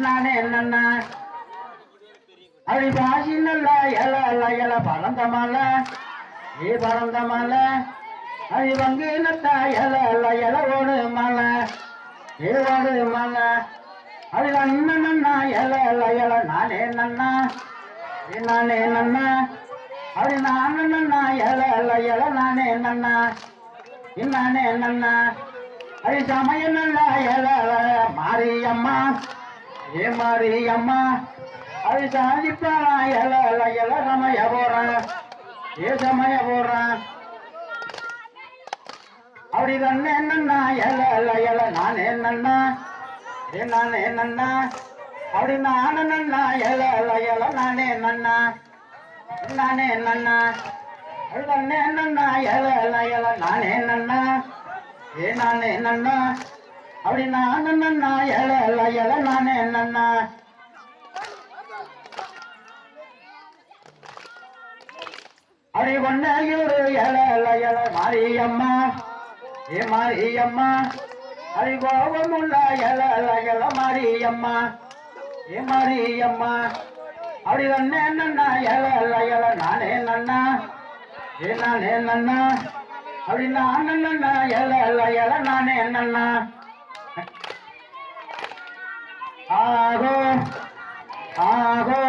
என்னன்னா? அப்படி பாசி எல எல எல பறந்த மலை. ஏ அது வங்கு நத்தா எல எல எல ஓடு மலை. ஏ ஓடு மலை? அது அண்ணன் எல எல எல நானே நன்னா? நானே நன்னா? அப்படி நான் நன்னா எல எல எல நானே நன்னா? நன்னா? அது சமயம் எல மாரியம்மா. ஏ மாதிரி அம்மா அது சாதிப்பானா எல எல எல சமய போறான். ஏ சமய போறான். அப்படி கண்ணு என்னன்னா எல எல எல நான் என்னன்னா ஏ நான் என்னன்னா அப்படி நான் என்னன்னா எல எல எல நானே என்னன்னா நானே என்னன்னா அது கண்ணு என்னன்னா எல எல எல நானே என்னன்னா ஏ நானே என்னன்னா அப்படி நான் என்னன்னா எல எல எல நானே என்னன்னா அடி கொண்டையூரு எல எல எல மாரியம்மா ஏ மாரியம்மா அடி கோபமுள்ள எல எல எல மாரியம்மா ஏ மாரியம்மா அப்படி கண்ணே நன்னா எல எல எல நானே நன்னா ஏ நானே நன்னா அப்படி நான் நன்னா எல எல எல நானே நன்னா ஆகோ ஆகோ.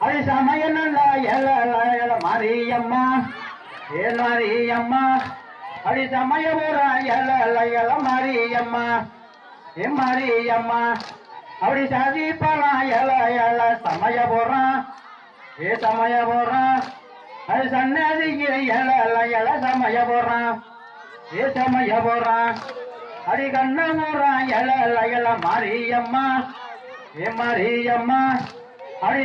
அது சமயம் நல்ல எல்ல எல மாரியம்மா ஏ மாரியம்மா? அது சமயபுரா எல்ல எல எல மாரியம்மா ஏ மாரியம்மா? அப்படி சதி சதிப்பலாம் எல எல சமயபுரம் ஏ சமயபுரம் அது சன்னதிக்கு எல எல எல சமயபுரம் ஏ சமயபுரம் அடி கண்ணபுரம் எல எல எல மாரியம்மா. ஏ மாரியம்மா அடி